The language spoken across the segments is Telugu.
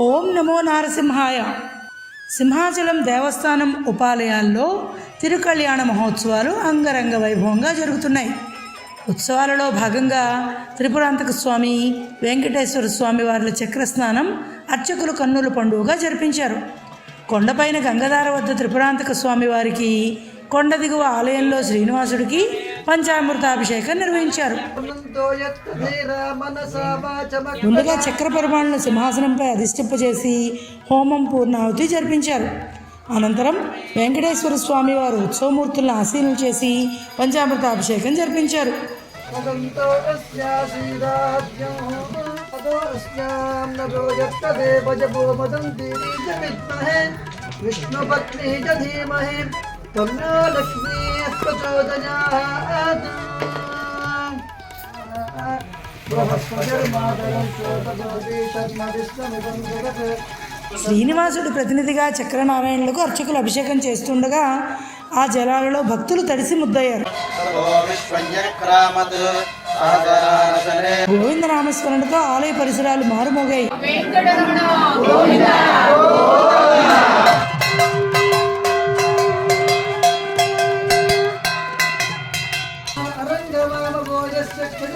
ఓం నమో నారసింహాయ. సింహాచలం దేవస్థానం ఉపాలయాల్లో తిరుకళ్యాణ మహోత్సవాలు అంగరంగ వైభవంగా జరుగుతున్నాయి. ఉత్సవాలలో భాగంగా త్రిపురాంతక స్వామి వెంకటేశ్వర స్వామి వార్ల చక్రస్నానం అర్చకులు కన్నుల పండుగగా జరిపించారు. కొండపైన గంగధార వద్ద త్రిపురాంతక స్వామి వారికి కొండ దిగువ ఆలయంలో శ్రీనివాసుడికి పంచామృతాభిషేకం నిర్వహించారు. ముందుగా చక్ర పరిమాణను సింహాసనంపై అధిష్టింపజేసి హోమం పూర్ణాహుతి జరిపించారు. అనంతరం వెంకటేశ్వర స్వామి వారు ఉత్సవమూర్తులను ఆశీనం చేసి పంచామృతాభిషేకం జరిపించారు. విష్ణుపత్ని ధీమహి శ్రీనివాసుడు లక్ష్మీ ప్రతినిధిగా చక్రనారాయణులకు అర్చకులు అభిషేకం చేస్తుండగా ఆ జలాలలో భక్తులు తడిసి ముద్దయ్యారు. విశ్వక్రామత్ గోవింద ఆలయ పరిసరాలు మారుమోగాయి.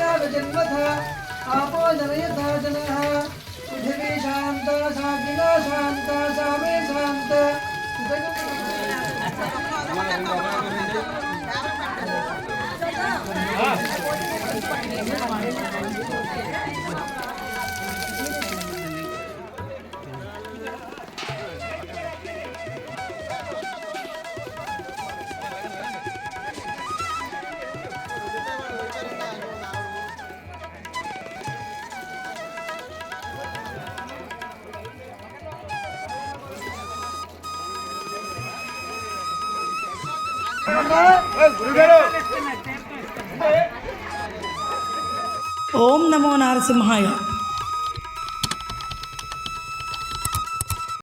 अरङ्गवामभोजस्य क्षुजाविजन्मथ आपो जनयथा जनः। पृथिवी शान्ता साग्निना शान्ता सा मे शान्त ఓం నమో నారసింహాయ